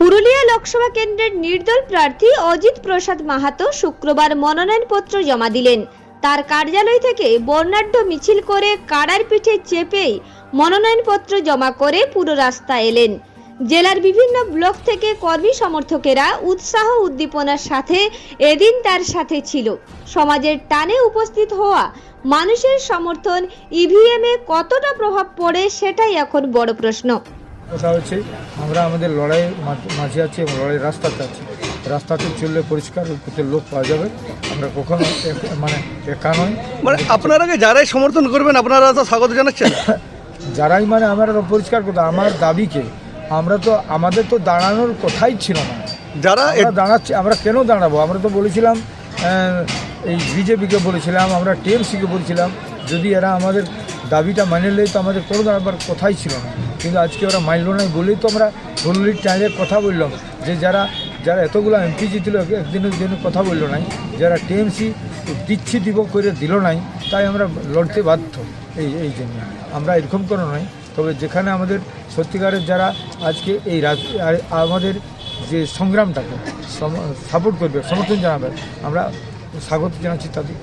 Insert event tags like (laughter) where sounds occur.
পুরুলিয়া লোকসভা কেন্দ্রের নির্দল প্রার্থী অজিত প্রসাদ মাহাতো শুক্রবার মনোনয়নপত্র জমা দিলেন। তার কার্যালয় থেকে বর্ণাঢ্য মিছিল করে কাড়ার পিঠে চেপেই মনোনয়নপত্র জমা করে পুরো রাস্তা এলেন। জেলার বিভিন্ন ব্লক থেকে কর্মী সমর্থকেরা উৎসাহ উদ্দীপনার সাথে এদিন তার সাথে ছিল। সমাজের টানে উপস্থিত হওয়া মানুষের সমর্থন ইভিএমে কতটা প্রভাব পড়ে সেটাই এখন বড় প্রশ্ন। কথা হচ্ছে আমরা আমাদের লড়াই মাঝে আছি এবং লড়াই রাস্তাতে আছি। রাস্তাতে চললে পরিষ্কার করতে লোক পাওয়া যাবে। আমরা কখনো মানে একা নয় মানে আপনারাকে যারাই সমর্থন করবেন আপনারা তো স্বাগত জানাচ্ছেন। (laughs) যারাই মানে আমরা পরিষ্কার করতে আমার দাবিকে আমরা তো আমাদের তো দাঁড়ানোর কথাই ছিল না। যারা দাঁড়াচ্ছি আমরা কেন দাঁড়াবো? আমরা তো বলেছিলাম এই বিজেপিকে বলেছিলাম আমরা টিএমসিকে বলেছিলাম যদি এরা আমাদের দাবিটা মানে নেয় তো আমাদের কোনো দাঁড়াবার কথাই ছিল না। কিন্তু আজকে ওরা মানল নাই বলেই তো আমরা হলুলির টাইলের কথা বললাম। যে যারা যারা এতগুলো এমপি জিতল একদিনের জন্য কথা বলল নাই। যারা টিএমসি দিচ্ছি দিব করে দিল নাই, তাই আমরা লড়তে বাধ্য। এই এই জন্য। আমরা এরকম কোনো নয়। তবে যেখানে আমাদের সত্যিকারের যারা আজকে এই আমাদের যে সংগ্রামটাকে সাপোর্ট করবে, সমর্থন জানাবে, আমরা স্বাগত জানাচ্ছি তাদের